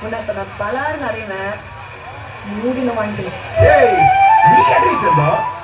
உன்னை இப்ப நான் பலாறு நிறைய மூடில வாங்கிக்கலாம்